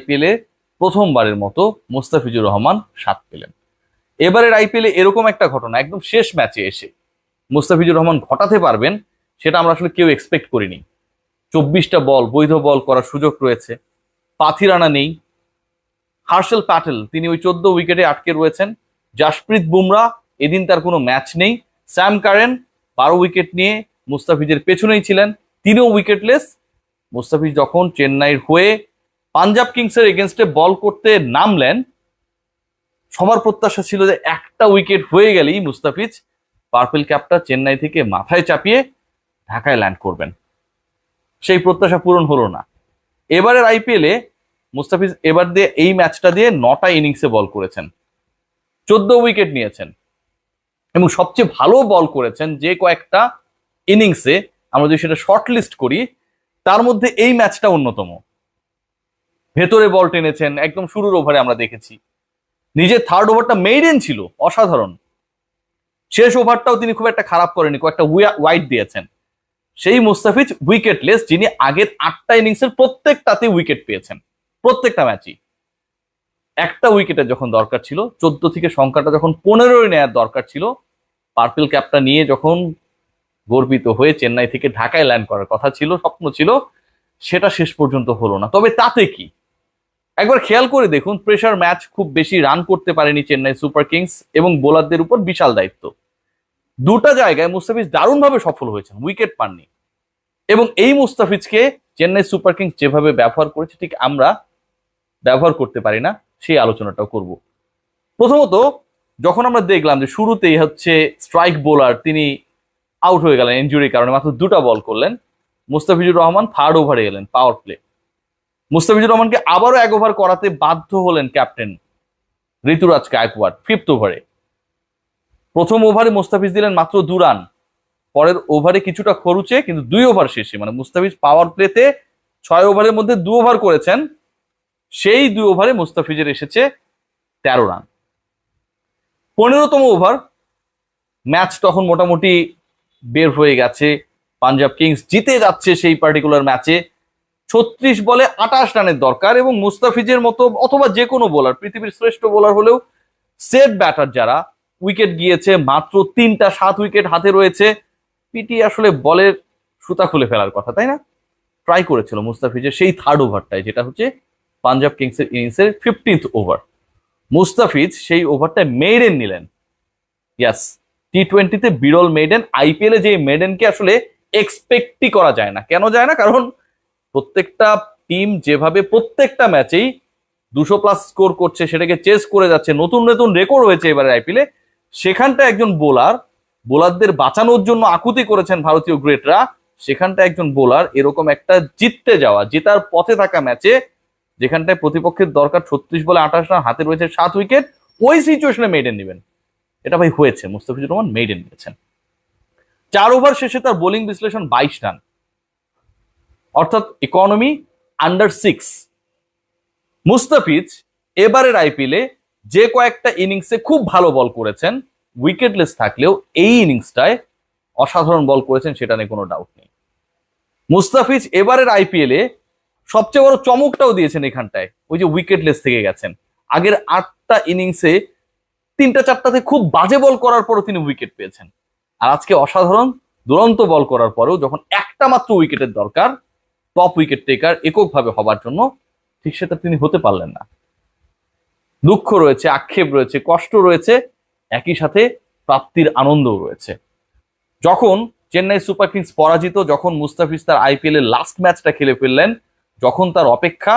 আইপিএলে প্রথমবারের মতো মুস্তাফিজুর রহমান সাত পেলেন। এবারের আইপিএলে এরকম একটা ঘটনা, একদম শেষ ম্যাচে এসে মুস্তাফিজুর রহমান ঘটাতে পারবেন, সেটা আমরা আসলে কেউ এক্সপেক্ট করিনি। চব্বিশটা বল, বৈধ বল করার সুযোগ রয়েছে, পাথিরানা নেই। হার্শেল প্যাটেল, তিনি ওই চোদ্দ উইকেটে আটকে রয়েছেন। জাসপ্রীত বুমরা, এদিন তার কোনো ম্যাচ নেই। স্যাম কারেন, বারো উইকেট নিয়ে মুস্তাফিজের পেছনেই ছিলেন। তিনিও উইকেটলেস, মুস্তাফিজ যখন চেন্নাইয়ের হয়ে পাঞ্জাব কিংসের এগেনস্টে বল করতে নামলেন, সবার প্রত্যাশা ছিল যে একটা উইকেট হয়ে গেলেই মুস্তাফিজ পার্পেল ক্যাপটা চেন্নাই থেকে মাথায় চাপিয়ে ঢাকায় ল্যান্ড করবেন। সেই প্রত্যাশা পূরণ হলো না। এবারের আইপিএলে মুস্তাফিজ এবার দিয়ে এই ম্যাচটা দিয়ে নটা ইনিংসে বল করেছেন, চোদ্দ উইকেট নিয়েছেন এবং সবচেয়ে ভালো বল করেছেন যে কয়েকটা ইনিংসে, আমরা যদি সেটা শর্ট লিস্ট করি, তার মধ্যে এই ম্যাচটা অন্যতম। ভেতরে বল টেনেছেন, একদম শুরুর ওভারে আমরা দেখেছি। নিজের থার্ড ওভারটা মেইডেন ছিল, অসাধারণ। শেষ ওভারটাও তিনি খুব একটা খারাপ করেনি কয়েকটা ওয়াইড দিয়েছেন। সেই মুস্তাফিজ উইকেটলেস যিনি আগের আটটা ইনিংসের প্রত্যেকটাতে উইকেট পেয়েছেন, প্রত্যেকটা ম্যাচই একটা উইকেটের যখন দরকার ছিল, চোদ্দ থেকে সংখ্যাটা যখন পনেরোই নেয়ার দরকার ছিল পার্পেল ক্যাপটা নিয়ে যখন গর্বিত হয়ে চেন্নাই থেকে ঢাকায় ল্যান্ড করার কথা ছিল, স্বপ্ন ছিল, সেটা শেষ পর্যন্ত হলো না। তবে তাতে কি? একবার খেয়াল করে দেখুন প্রেশার ম্যাচ খুব বেশি রান করতে পারেনি চেন্নাই সুপার কিংস এবং বোলারদের উপর বিশাল দায়িত্ব। দুটা জায়গায় মুস্তাফিজ দারুণভাবে সফল হয়েছেন উইকেট পাননি। এবং এই মুস্তাফিজকে চেন্নাই সুপার কিংস যেভাবে ব্যবহার করেছে, ঠিক আমরা ব্যবহার করতে পারি না, সেই আলোচনাটাও করব। প্রথমত, যখন আমরা দেখলাম যে শুরুতেই হচ্ছে স্ট্রাইক বোলার তিনি আউট হয়ে গেলেন ইঞ্জুরির কারণে, মাত্র দুটা বল করলেন, মুস্তাফিজুর রহমান থার্ড ওভারে এলেন পাওয়ার প্লে মুস্তাফিজুর রহমানকে আবারও এক ওভার করাতে বাধ্য হলেন ক্যাপ্টেন ঋতুরাজ গায়কোয়াড় ফিফথ ওভারে প্রথম ওভারে মুস্তাফিজ দিলেন মাত্র দু রান পরের ওভারে কিছুটা খরুচে, কিন্তু দুই ওভার শেষে। মানে মুস্তাফিজ পাওয়ার প্লেতে ছয় ওভারের মধ্যে দু ওভার করেছেন। সেই দুই ওভারে মুস্তাফিজের এসেছে তেরো রান পনেরোতম ওভার ম্যাচ তখন মোটামুটি বের হয়ে গেছে। পাঞ্জাব কিংস জিতে যাচ্ছে সেই পার্টিকুলার ম্যাচে ছত্রিশ বলে আঠাশ রানের দরকার এবং মুস্তাফিজের মতো অথবা যে কোনো বোলার পৃথিবীর শ্রেষ্ঠ বোলার হলেও সেট ব্যাটার যারা উইকেট গিয়েছে মাত্র তিনটা, সাত উইকেট হাতে রয়েছে। পিটি আসলে বলের সুতা খুলে ফেলার কথা, তাই না? ট্রাই করেছিল মুস্তাফিজের সেই থার্ড ওভারটায় যেটা হচ্ছে পাঞ্জাব কিংসের ইনিংসের ফিফটিন্থ ওভার মুস্তাফিজ সেই ওভারটা মেডেন নিলেন। ইয়াস টি টোয়েন্টিতে বিরল মেডেন আইপিএলে যে মেডেনকে আসলে এক্সপেক্টই করা যায় না। কেন যায় না? কারণ প্রত্যেকটা টিম যেভাবে প্রত্যেকটা ম্যাচেই দুশো প্লাস স্কোর করছে, সেটাকে চেস করে যাচ্ছে, নতুন নতুন রেকর্ড হয়েছে এবারে আইপিএলে সেখানটা একজন বোলার বোলারদের বাঁচানোর জন্য আকুতি করেছেন ভারতীয় গ্রেটরা সেখানটা একজন বোলার এরকম একটা জিততে যাওয়া, জেতার পথে থাকা ম্যাচে যেখানটায় প্রতিপক্ষের দরকার ছত্রিশ বলে আঠাশ রান, হাতে রয়েছে সাত উইকেট ওই সিচুয়েশনে মেডেন নেবেন। এটা ভাই হয়েছে, মুস্তাফিজুর রহমান মেডেন নিয়েছেন। চার ওভার শেষে তার বোলিং বিশ্লেষণ বাইশ রান। অর্থাৎ ইকোনমি আন্ডার সিক্স মুস্তাফিজ এবারের আইপিএলে যে কয়েকটা ইনিংসে খুব ভালো বল করেছেন উইকেটলেস থাকলেও এই ইনিংসটায় অসাধারণ বল করেছেন সেটা নিয়ে কোনো ডাউট নেই। মুস্তাফিজ এবারের আইপিএলে সবচেয়ে বড় চমকটাও দিয়েছেন এখানটায়, ওই যে উইকেটলেস থেকে গেছেন। আগের আটটা ইনিংসে তিনটা চারটাতে খুব বাজে বল করার পরও তিনি উইকেট পেয়েছেন। আর আজকে অসাধারণ দুরন্ত বল করার পরেও যখন একটা মাত্র উইকেটের দরকার টপ উইকেট টেকার এককভাবে হবার জন্য ঠিক সেটা তিনি হতে পারলেন না। দুঃখ রয়েছে, আক্ষেপ রয়েছে, কষ্ট রয়েছে, একই সাথে প্রাপ্তির আনন্দও রয়েছে। যখন চেন্নাই সুপার কিংস পরাজিত, যখন মুস্তাফিজ তার আইপিএল এর লাস্ট ম্যাচটা খেলে ফেললেন, যখন তার অপেক্ষা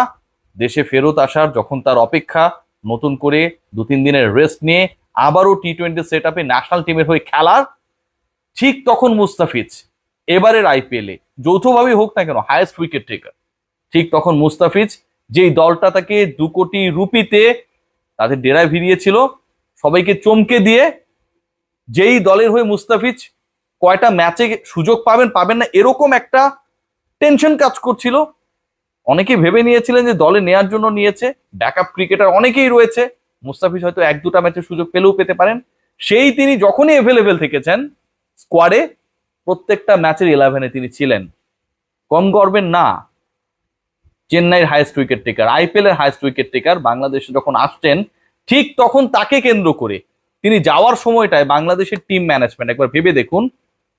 দেশে ফেরত আসার, যখন তার অপেক্ষা নতুন করে দু তিন দিনের রেস্ট নিয়ে আবারও টি টোয়েন্টি সেট আপে ন্যাশনাল টিমের হয়ে খেলার, ঠিক তখন মুস্তাফিজ এবারের আইপিএলে যৌথভাবেই হোক না কেন হায়েস্ট উইকেট টেকার ঠিক তখন মুস্তাফিজ, যেই দলটা তাকে দু কোটি রুপিতে তাদের ডেরায় ভিড়িয়েছিল, সবাইকে চমকে দিয়ে যেই দলের হয়ে মুস্তাফিজ কয়টা ম্যাচে সুযোগ পাবেন পাবেন না, এরকম একটা টেনশন কাজ করছিল। অনেকে ভেবে নিয়েছিলেন যে দলে নেয়ার জন্য নিয়েছে ব্যাকআপ ক্রিকেটার অনেকেই রয়েছে, মুস্তাফিজ হয়তো এক দুটা ম্যাচের সুযোগ পেলেও পেতে পারেন। সেই তিনি যখনই অ্যাভেলেবেল থেকেছেন স্কোয়াডে প্রত্যেকটা ম্যাচের ইলেভেনে তিনি ছিলেন। কম গর্বের না। চেন্নাইয়ের হাইয়েস্ট উইকেট টেকার আইপিএল এর হাইয়েস্ট উইকেট টেকার বাংলাদেশে যখন আসছেন ঠিক তখন তাকে কেন্দ্র করে তিনি যাওয়ার সময়টায় বাংলাদেশের টিম ম্যানেজমেন্ট একবার ভেবে দেখুন,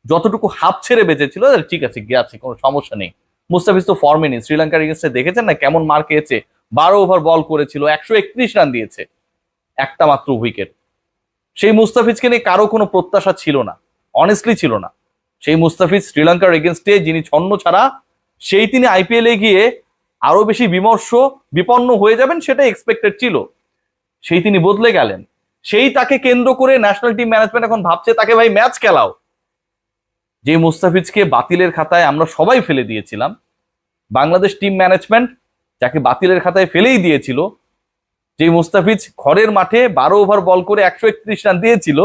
যতটুকু হাফ ছেড়ে বেঁচেছিল "আরে ঠিক আছে, গিয়ে কোনো সমস্যা নেই। মুস্তাফিজ তো ফর্মে নেই, শ্রীলঙ্কার এগেন্স্টে দেখেছেন না কেমন মার খেয়েছে? বারো ওভার বল করেছিল, একশো একত্রিশ রান দিয়েছে, একটা মাত্র উইকেট সেই মুস্তাফিজকে নিয়ে কারও কোনো প্রত্যাশা ছিল না অনেস্টলি ছিল না। সেই মুস্তাফিজ শ্রীলঙ্কার এগেনস্টে যিনি ছন্ন ছাড়া, সেই তিনি আইপিএলে গিয়ে আরও বেশি বিমর্ষ, বিপন্ন হয়ে যাবেন সেটা এক্সপেক্টেড ছিল। সেই তিনি বদলে গেলেন। সেই তাকে কেন্দ্র করে ন্যাশনাল টিম ম্যানেজমেন্ট এখন ভাবছে, তাকে ভাই ম্যাচ খেলাও। যে মুস্তাফিজকে বাতিলের খাতায় আমরা সবাই ফেলে দিয়েছিলাম, বাংলাদেশ টিম ম্যানেজমেন্ট যাকে বাতিলের খাতায় ফেলেই দিয়েছিল, যে মুস্তাফিজ ঘরের মাঠে বারো ওভার বল করে একশো একত্রিশ রান দিয়েছিল,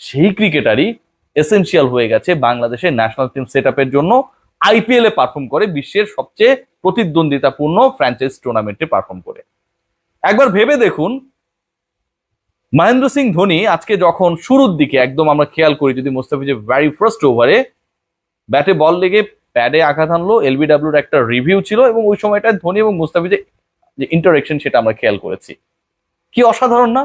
সেই ক্রিকেটারই এসেনশিয়াল হয়ে গেছে বাংলাদেশের ন্যাশনাল টিম সেট জন্য। আইপিএল এ পারফর্ম করে, বিশ্বের সবচেয়ে প্রতিদ্বন্দ্বিতাপূর্ণ ফ্র্যাঞ্চাইজ টুর্নামেন্টে পারফর্ম করে। একবার ভেবে দেখুন, মহেন্দ্র সিং ধোনি আজকে যখন শুরুর দিকে একদম আমরা খেয়াল করি, যদি মুস্তাফিজের ভ্যারি ফার্স্ট ওভারে ব্যাটে বল লেগে প্যাডে আঘাত আনলো এলবিডাব্লিউর একটা রিভিউ ছিল এবং ওই সময়টা ধোনি এবং মুস্তাফিজের যে ইন্টারেকশন সেটা আমরা খেয়াল করেছি। কি অসাধারণ না?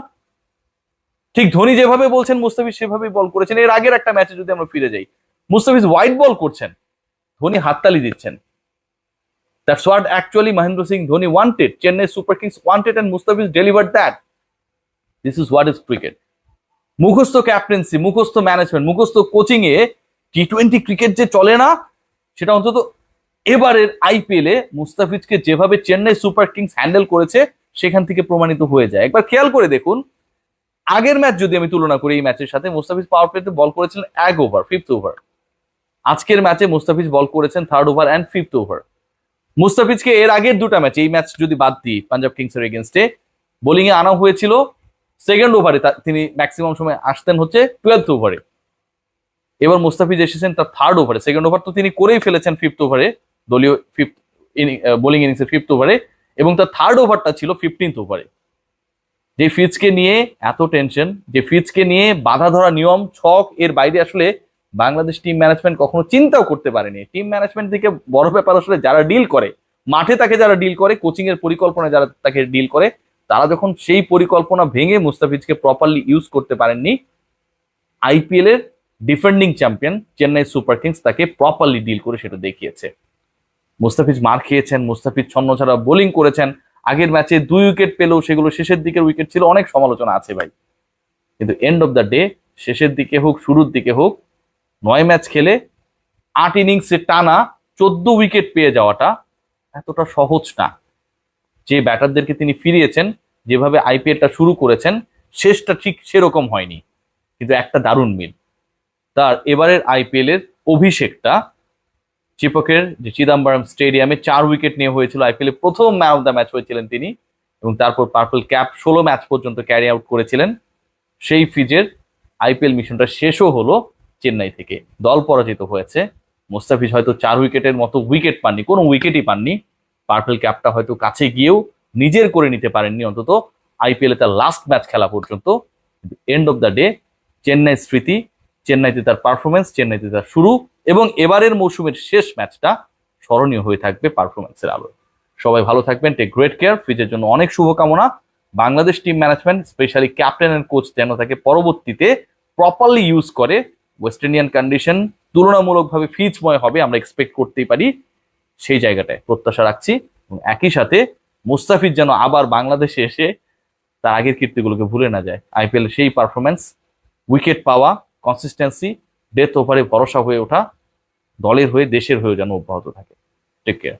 ঠিক ধোনি যেভাবে বলছেন, মুস্তাফিজ সেভাবেই বল করেছেন। এর আগের একটা ম্যাচে যদি আমরা ফিরে যাই, মুস্তাফিজ হোয়াইট বল করছেন, ধোনি হাততালি দিচ্ছেন। That's what actually Mahendra Singh, Dhoni wanted Chennai super kings wanted and Mustafiz deliver that this is what is cricket মুখস্থ ক্যাপ্টেন্সি মুখস্থ ম্যানেজমেন্ট মুখস্থ কোচিং এ টি টোয়েন্টি ক্রিকেট যে চলে না, সেটা অন্তত এবারের আইপিএল মুস্তাফিজকে যেভাবে চেন্নাই সুপার কিংস হ্যান্ডেল করেছে, সেখান থেকে প্রমাণিত হয়ে যায়। একবার খেয়াল করে দেখুন আগের ম্যাচ যদি আমি তুলনা করি এই ম্যাচের সাথে, মুস্তাফিজ পাওয়ার প্লেতে বল করেছিলেন এক ওভার ফিফথ ওভার আজকের ম্যাচে মুস্তাফিজ বল করেছেন third over and fifth over মুস্তাফিজকে এর আগের দুটা ম্যাচ এই ম্যাচ যদি বাদ দিই, পাঞ্জাব কিংস এর এগেনস্টে বোলিং এ আনা হয়েছিল সেকেন্ড ওভারে তিনি ম্যাক্সিমাম সময় আসতেন হচ্ছে টুয়েলথ ওভারে এবার মুস্তাফিজ এসেছেন তার থার্ড ওভারে সেকেন্ড ওভার তো তিনি করেই ফেলেছেন ফিফথ ওভারে দলীয় ফিফথ বোলিং ইনিংসের ফিফথ ওভারে এবং তার থার্ড ওভারটা ছিল ফিফটিন্থ ওভারে যে ফিজকে নিয়ে এত টেনশন যে ফিজকে নিয়ে বাধা ধরা নিয়ম, ছক, এর বাইরে আসলে বাংলাদেশ টিম ম্যানেজমেন্ট কখনো চিন্তাও করতে পারেনি। টিম ম্যানেজমেন্ট থেকে বড় ব্যাপার আসলে যারা ডিল করে, মাঠে তাকে যারা ডিল করে কোচিং এর পরিকল্পনা যারা তাকে ডিল করে, তারা যখন সেই পরিকল্পনা ভেঙে মুস্তাফিজকে প্রপারলি ইউজ করতে পারেননি আইপিএল এর defending champion Chennai super kings তাকে প্রপারলি ডিল করে সেটা দেখিয়েছে। মুস্তাফিজ মার খেয়েছেন, মুস্তাফিজ ছন্ন ছাড়া বোলিং করেছেন আগের ম্যাচে দুই উইকেট পেলেও সেগুলো শেষের দিকের উইকেট ছিল, অনেক সমালোচনা আছে ভাই। কিন্তু এন্ড অফ দ্য ডে শেষের দিকে হোক, শুরুর দিকে হোক, নয় ম্যাচ খেলে আট ইনিংসে টানা চোদ্দ উইকেট পেয়ে যাওয়াটা এতটা সহজ না। যে ব্যাটারদেরকে তিনি ফিরিয়েছেন, যেভাবে আইপিএলটা শুরু করেছেন, শেষটা ঠিক সেরকম হয়নি। কিন্তু একটা দারুণ মিল। তার এবারের আইপিএল এর অভিষেকটা চিপকের যে চিদাম্বরম স্টেডিয়ামে চার উইকেট নিয়ে হয়েছিল আইপিএল প্রথম ম্যান অফ দ্য ম্যাচ হয়েছিলেন তিনি এবং তারপর পার্পল ক্যাপ ষোলো ম্যাচ পর্যন্ত ক্যারি আউট করেছিলেন। সেই ফিজের আইপিএল মিশনটা শেষও হলো চেন্নাই থেকে। দল পরাজিত হয়েছে। মোস্তাফিজ হয়তো চার উইকেটের মতো উইকেট পাননি, কোনো উইকেটই পাননি। পার্পল ক্যাপটা হয়তো কাছে গিয়েও নিজের করে নিতে পারেননি অন্তত। আইপিএল তার লাস্ট ম্যাচ খেলা পর্যন্ত। End of the day Chennai স্মৃতি চেন্নাইতে তার পারফরমেন্স চেন্নাইতে তার শুরু এবং এবারের মৌসুমের শেষ ম্যাচটা স্মরণীয় হয়ে থাকবে পারফরমেন্সের আলোয়। সবাই ভালো থাকবেন টেক গ্রেট কেয়ার ফ্রিজের জন্য অনেক শুভকামনা। Bangladesh team management specially captain and coach যেন তাকে পরবর্তীতে প্রপারলি ইউজ করে ওয়েস্ট ইন্ডিয়ান কন্ডিশন তুলনামূলকভাবে ফিজময় হবে, আমরা এক্সপেক্ট করতেই পারি। সেই জায়গাটায় প্রত্যাশা রাখছি এবং একই সাথে মুস্তাফিজ যেন আবার বাংলাদেশে এসে তার আগের কীর্তিগুলোকে ভুলে না যায়। আইপিএল সেই পারফরমেন্স উইকেট পাওয়া কনসিস্টেন্সি ডেথ ওভারে ভরসা হয়ে ওঠা, দলের হয়ে দেশের হয়ে যেন অব্যাহত থাকে। Take care